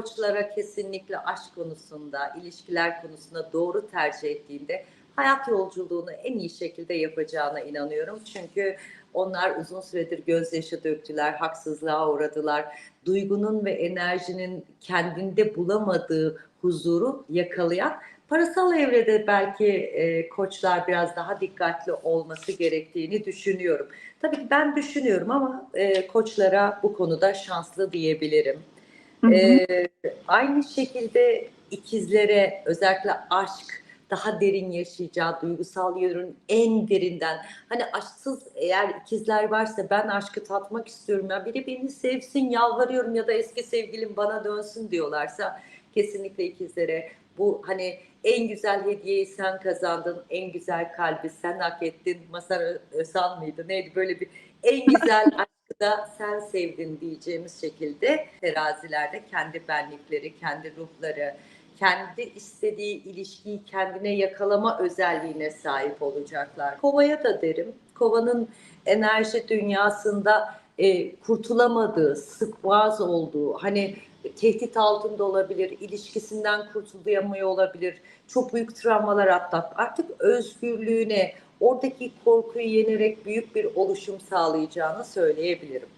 koçlara kesinlikle aşk konusunda, ilişkiler konusunda doğru tercih ettiğinde hayat yolculuğunu en iyi şekilde yapacağına inanıyorum. Çünkü onlar uzun süredir gözyaşı döktüler, haksızlığa uğradılar. Duygunun ve enerjinin kendinde bulamadığı huzuru yakalayan parasal evrede belki e, koçlar biraz daha dikkatli olması gerektiğini düşünüyorum. Tabii ki ben düşünüyorum ama e, koçlara bu konuda şanslı diyebilirim. Hı hı. Aynı şekilde ikizlere özellikle aşk daha derin yaşayacağı duygusal yönün en derinden hani aşksız eğer ikizler varsa ben aşkı tatmak istiyorum ya biri beni sevsin yalvarıyorum ya da eski sevgilim bana dönsün diyorlarsa kesinlikle ikizlere bu hani en güzel hediyeyi sen kazandın en güzel kalbi sen hak ettin. Masar Özal mıydı? Neydi? Böyle bir en güzel da sen sevdin diyeceğimiz şekilde terazilerde kendi benlikleri, kendi ruhları, kendi istediği ilişkiyi kendine yakalama özelliğine sahip olacaklar. Kovaya da derim. Kovanın enerji dünyasında e, kurtulamadığı, sıkvaz olduğu, hani tehdit altında olabilir, ilişkisinden kurtulamıyor olabilir, çok büyük travmalar atlat. Artık özgürlüğüne, oradaki korkuyu yenerek büyük bir oluşum sağlayacağını söyleyebilirim.